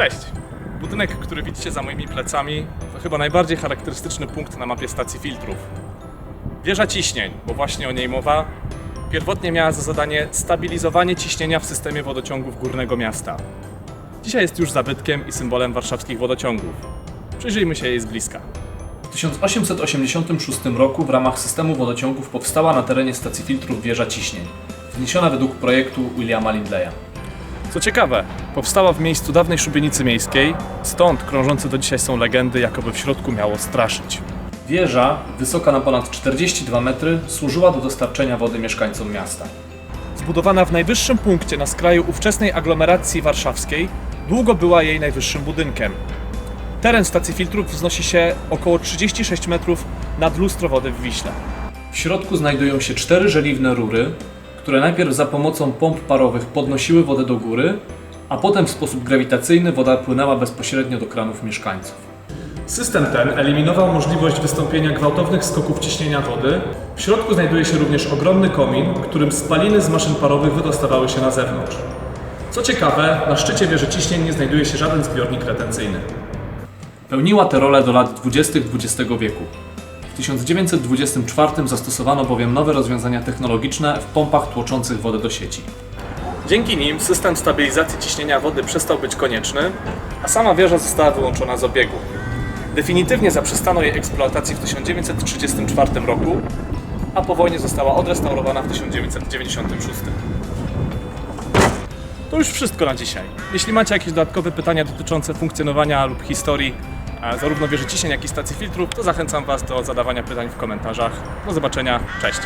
Cześć! Budynek, który widzicie za moimi plecami, to chyba najbardziej charakterystyczny punkt na mapie stacji filtrów. Wieża ciśnień, bo właśnie o niej mowa, pierwotnie miała za zadanie stabilizowanie ciśnienia w systemie wodociągów górnego miasta. Dzisiaj jest już zabytkiem i symbolem warszawskich wodociągów. Przyjrzyjmy się jej z bliska. W 1886 roku w ramach systemu wodociągów powstała na terenie stacji filtrów wieża ciśnień, wniesiona według projektu Williama Lindleya. Co ciekawe, powstała w miejscu dawnej szubienicy miejskiej, stąd krążące do dzisiaj są legendy, jakoby w środku miało straszyć. Wieża, wysoka na ponad 42 metry, służyła do dostarczenia wody mieszkańcom miasta. Zbudowana w najwyższym punkcie na skraju ówczesnej aglomeracji warszawskiej, długo była jej najwyższym budynkiem. Teren stacji filtrów wznosi się około 36 metrów nad lustro wody w Wiśle. W środku znajdują się cztery żeliwne rury, które najpierw za pomocą pomp parowych podnosiły wodę do góry, a potem w sposób grawitacyjny woda płynęła bezpośrednio do kranów mieszkańców. System ten eliminował możliwość wystąpienia gwałtownych skoków ciśnienia wody. W środku znajduje się również ogromny komin, którym spaliny z maszyn parowych wydostawały się na zewnątrz. Co ciekawe, na szczycie wieży ciśnień nie znajduje się żaden zbiornik retencyjny. Pełniła tę rolę do lat 20. XX wieku. W 1924 zastosowano bowiem nowe rozwiązania technologiczne w pompach tłoczących wodę do sieci. Dzięki nim system stabilizacji ciśnienia wody przestał być konieczny, a sama wieża została wyłączona z obiegu. Definitywnie zaprzestano jej eksploatacji w 1934 roku, a po wojnie została odrestaurowana w 1996. To już wszystko na dzisiaj. Jeśli macie jakieś dodatkowe pytania dotyczące funkcjonowania lub historii zarówno wieży ciśnień, jak i stacji filtrów, to zachęcam Was do zadawania pytań w komentarzach. Do zobaczenia, cześć!